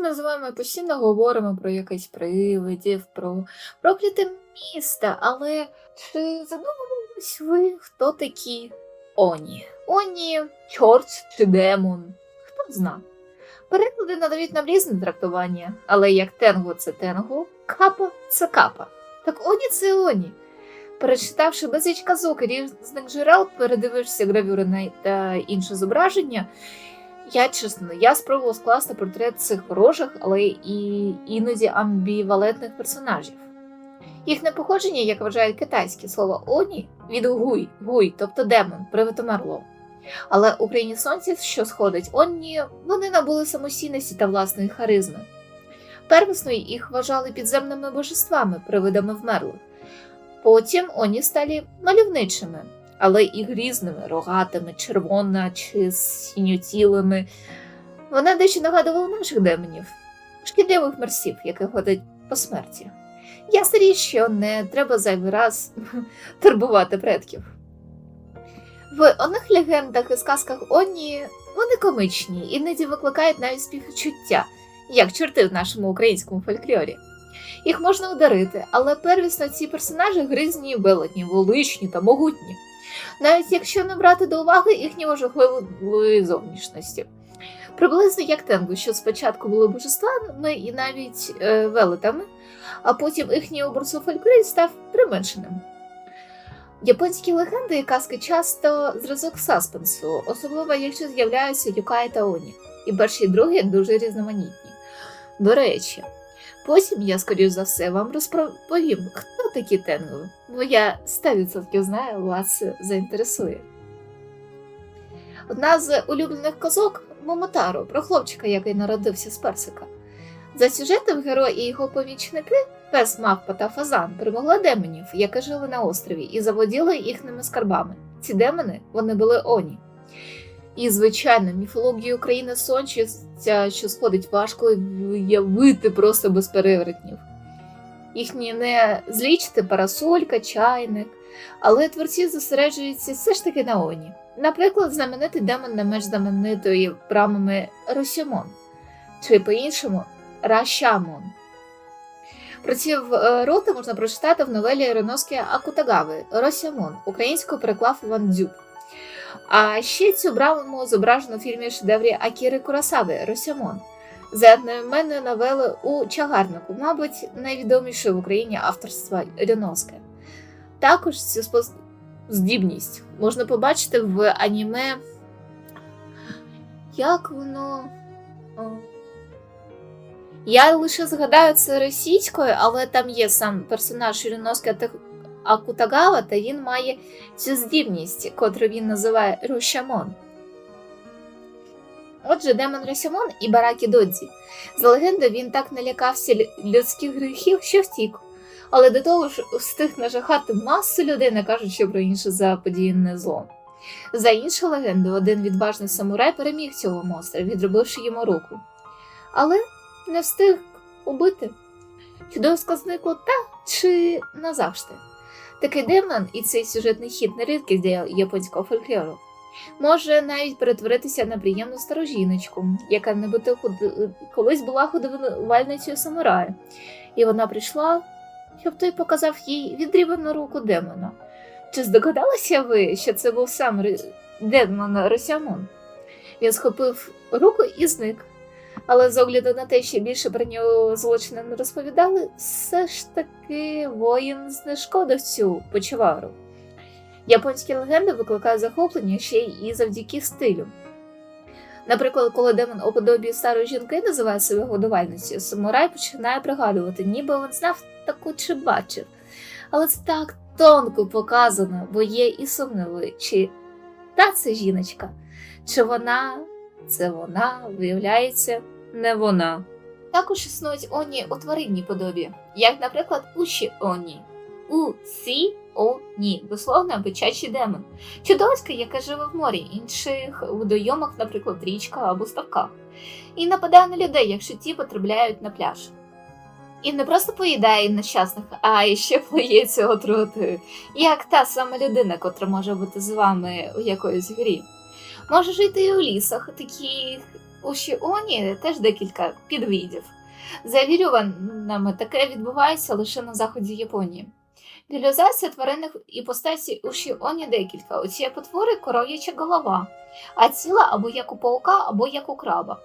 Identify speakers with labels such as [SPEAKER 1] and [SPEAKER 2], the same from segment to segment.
[SPEAKER 1] ми з вами постійно говоримо про якісь привидів, про прокляте місто, але чи задумувались ви, хто такі Оні? Оні, чорт чи демон? Хто зна? Переклади надають нам різне трактування, але як тенгу це тенгу, капа це капа. Так Оні це Оні. Перечитавши безліч казок різних джерел, передивившися гравюри та інше зображення, я чесно, я спробувала скласти портрет цих ворожих, але і іноді амбівалентних персонажів. Їхнє походження, як вважають китайське слово оні, від гуй, гуй, тобто демон, привид умерлого. Але у країні сонця, що сходить онні, вони набули самостійності та власної харизми. Первісно їх вважали підземними божествами, привидами вмерлих. Потім оні стали мальовничими, але і грізними, рогатими, червона чи синьоцілими. Вони дещо нагадували наших демонів, шкідливих мерсів, які ходять по смерті. Ясна річ, що не треба зайвий раз турбувати предків. В одних легендах і сказках Оні вони комичні, іноді викликають навіть співчуття, як чорти в нашому українському фольклорі. Їх можна ударити, але первісно ці персонажі гризні, велетні, величні та могутні, навіть якщо не брати до уваги їхньої жахливої зовнішності. Приблизно як тенгу, що спочатку були божествами і навіть е, велетами, а потім їхній образ у фольклорі став применшеним. Японські легенди і казки часто зразок саспенсу, особливо якщо з'являються юкаї та оні, і перші і другі дуже різноманітні. До речі, потім я, скоріш за все, вам розповім, хто такі тенгу, бо я 100% знаю, вас заінтересує. Одна з улюблених казок Момотаро про хлопчика, який народився з персика. За сюжетом герой і його помічники, пес мавпа та фазан, перемогли демонів, які жили на острові, і заводіли їхніми скарбами. Ці демони вони були оні. І, звичайно, міфологію України сончиця, що сходить важко уявити просто без перевертнів. Їхні не злічити парасолька, чайник, але творці зосереджуються все ж таки на оні. Наприклад, знаменитий демон не менш знаменитої брамами Росьомон, чи по-іншому Рашамон. Про ці е, роти можна прочитати в новелі Реноски Акутагави Росямон, українською переклав Іван Дзюб. А ще цю браму зображено в фільмі шедеврі Акіри Курасави Росямон за одноіменною новели у Чагарнику, мабуть, найвідоміше в Україні авторства Ріноски. Також цю спос... здібність можна побачити в аніме. Як воно. Я лише згадаю це російською, але там є сам персонаж Юріноска Акутагава, та він має цю здібність, котру він називає Рушамон. Отже, демон Росямон і Баракі Додзі. За легендою, він так налякався людських гріхів, що втік. Але до того ж встиг нажахати масу людей, не кажучи про інше заподіяне зло. За іншу легенду, один відважний самурай переміг цього монстра, відробивши йому руку. Але не встиг убити. Чудовсько зникло та чи назавжди. Такий демон і цей сюжетний хід не рідкість для японського фольклору. Може навіть перетворитися на приємну стару жіночку, яка небито худ... колись була ходовальницею самурая, і вона прийшла, щоб той показав їй відрібану руку демона. Чи здогадалися ви, що це був сам демон Росямон? Він схопив руку і зник. Але з огляду на те, що більше про нього злочини не розповідали, все ж таки воїн знешкодив цю почвару. Японські легенди викликають захоплення ще й завдяки стилю. Наприклад, коли демон у подобі старої жінки називає себе годувальницею, самурай починає пригадувати, ніби він знав таку чи бачив. Але це так тонко показано, бо є і сумніви, чи та це жіночка, чи вона це вона, виявляється, не вона. Також існують оні у тваринній подобі, як, наприклад, уші оні. У сі оні, дословно бичачий демон. Чудовисько, яке живе в морі, інших водойомах, наприклад, річках або ставках, і нападає на людей, якщо ті потрапляють на пляж. І не просто поїдає нещасних, а і ще плюється отрутою, як та сама людина, котра може бути з вами у якоїсь грі. Може жити і у лісах, таких у Шіоні теж декілька підвидів. За вірюваннями таке відбувається лише на заході Японії. Вілюзація тваринних іпостасій у Шіоні декілька. У цієї потвори коров'яча голова, а тіла або як у паука, або як у краба.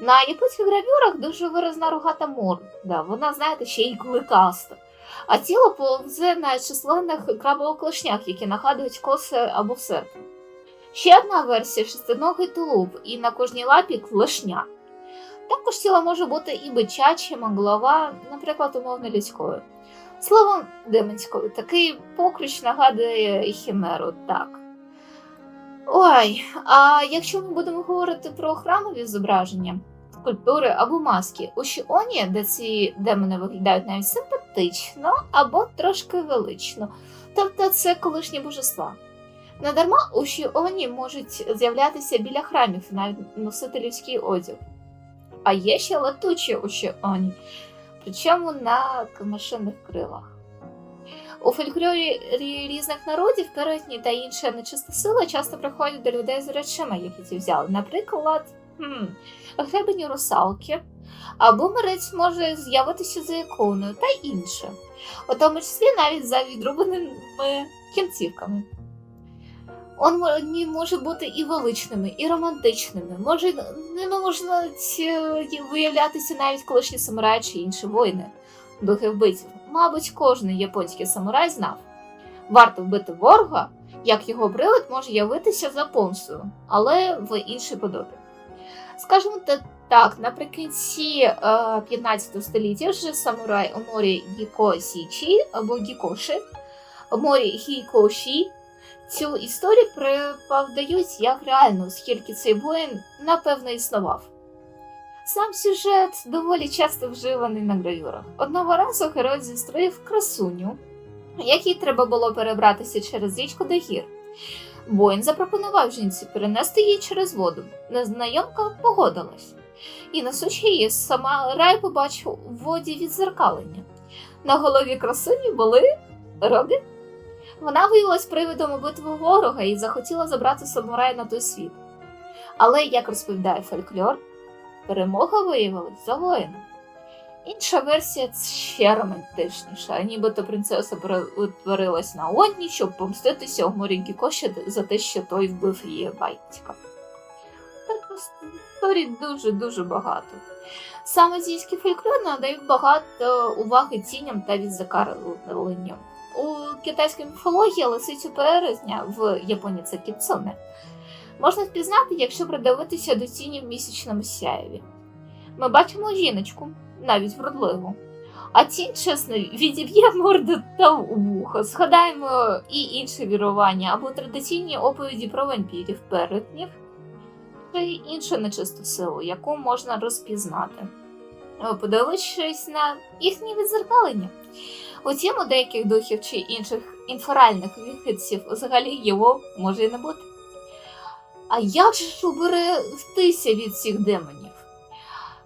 [SPEAKER 1] На японських гравюрах дуже виразна рогата морда, вона, знаєте, ще й кликаста. А тіло повзе на численних крабово-клешнях, які нагадують коси або серпи. Ще одна версія шестиногий тулуб, і на кожній лапі клешня. Також тіло може бути і бичачим, а голова, наприклад, умовно людською. Словом демонською, такий покрич нагадує хімеру, так. Ой, а якщо ми будемо говорити про храмові зображення, скульптури або маски, у Шіоні, де ці демони виглядають навіть симпатично або трошки велично, тобто це колишні божества. Надарма у Шіоні можуть з'являтися біля храмів навіть носити людський одяг. А є ще летучі у Шіоні, причому на машинних крилах. У фольклорі різних народів перетні та інша нечиста сила часто приходять до людей з речами, які ці взяли. Наприклад, хм, гребені русалки, або морець може з'явитися за іконою та інше, у тому числі навіть за відрубаними кінцівками. Вони можуть бути і величними, і романтичними. Може, ними можна виявлятися навіть колишні самураї чи інші воїни, духи вбивців. Мабуть, кожен японський самурай знав. Варто вбити ворога, як його привид може явитися за помстою, але в іншій подобі. Скажімо так, наприкінці е, 15 століття вже самурай Оморі Гіко Січі або Гікоши, Оморі Гікоші цю історію преподають як реальну, оскільки цей воїн напевно існував. Сам сюжет доволі часто вживаний на гравюрах. Одного разу герой зістроїв красуню, якій треба було перебратися через річку до гір. Воїн запропонував жінці перенести її через воду. Незнайомка погодилась. І несучи її, сама рай побачив у воді відзеркалення. На голові красуні були роги. Вона виявилась привидом убитого ворога і захотіла забрати самурая на той світ. Але, як розповідає фольклор, перемога виявилась за воїном. Інша версія ще романтичніша, нібито принцеса перетворилась на Онні, щоб помститися у морі Гікоші за те, що той вбив її батька. Історій дуже-дуже багато. Саме азійський фольклор надають багато уваги тіням та відзакарленням. У китайській міфології лисицю перерезня в Японії це кіцуне. Можна впізнати, якщо придивитися до тіні в місячному сяєві. Ми бачимо жіночку, навіть вродливу. А тінь, чесно, відіб'є морду та вухо. Згадаємо і інші вірування або традиційні оповіді про вампірів, перетнів чи іншу нечисту силу, яку можна розпізнати, подивившись на їхні відзеркалення. Утім, у деяких духів чи інших інферальних вихідців взагалі його може і не бути. А як же ж уберегтися від цих демонів?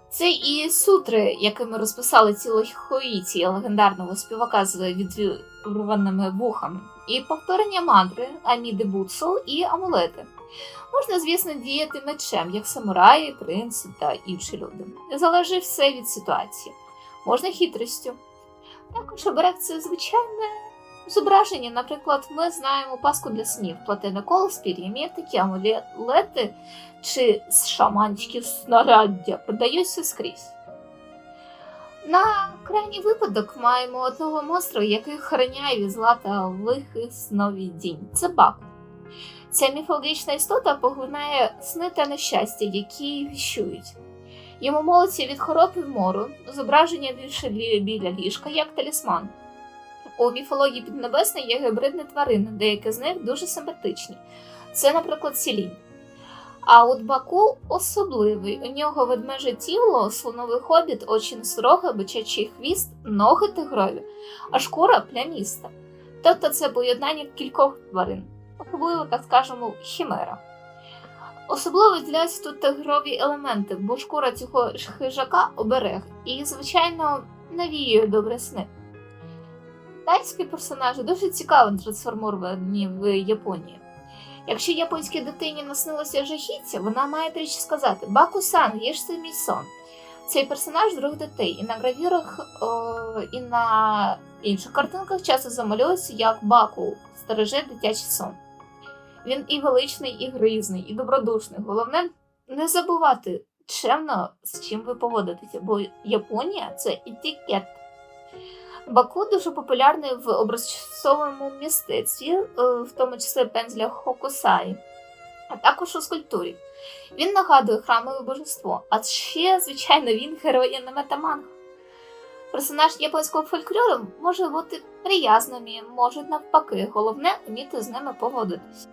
[SPEAKER 1] Це і сутри, якими розписали цілу хоїці легендарного співака з відвірваними вухами, і повторення мантри, аміди буцу і амулети. Можна, звісно, діяти мечем, як самураї, принци та інші люди. Залежить все від ситуації. Можна хитрістю. Також оберег це звичайне зображення. Наприклад, ми знаємо паску для снів, платине коло з такі амулети чи шаманські снаряддя продаються скрізь. На крайній випадок маємо одного монстра, який охороняє від зла та лихих сновидінь. Це Баку. Ця міфологічна істота поглинає сни та нещастя, які віщують. Йому молиться від хвороб і мору, зображення більше біля ліжка, як талісман. У міфології Піднебесної є гібридні тварини, деякі з них дуже симпатичні. Це, наприклад, сілінь. А от Баку особливий. У нього ведмеже тіло, слоновий хобіт, очі носорога, бичачий хвіст, ноги тигрові, а шкура пляміста. Тобто це поєднання кількох тварин, особливо, так скажемо, хімера. Особливо виділяються тут тигрові елементи, бо шкура цього хижака оберег і, звичайно, навіює добре сни. Тайські персонажі дуже цікаво трансформовані в Японії. Якщо японській дитині наснилося жахіття, вона має тричі сказати Баку-сан, їж це мій сон. Цей персонаж друг дітей, і на гравірах е, і на інших картинках часто замалюється як Баку, стереже дитячий сон. Він і величний, і гризний, і добродушний. Головне не забувати чемно, з чим ви поводитеся, бо Японія це етикет. Баку дуже популярний в образцовому мистецтві, е, в тому числі пензля Хокусаї, а також у скульптурі. Він нагадує храмове божество, а ще, звичайно, він герой анime Персонаж японського фольклору може бути приязними, можуть навпаки, головне вміти з ними поводитись.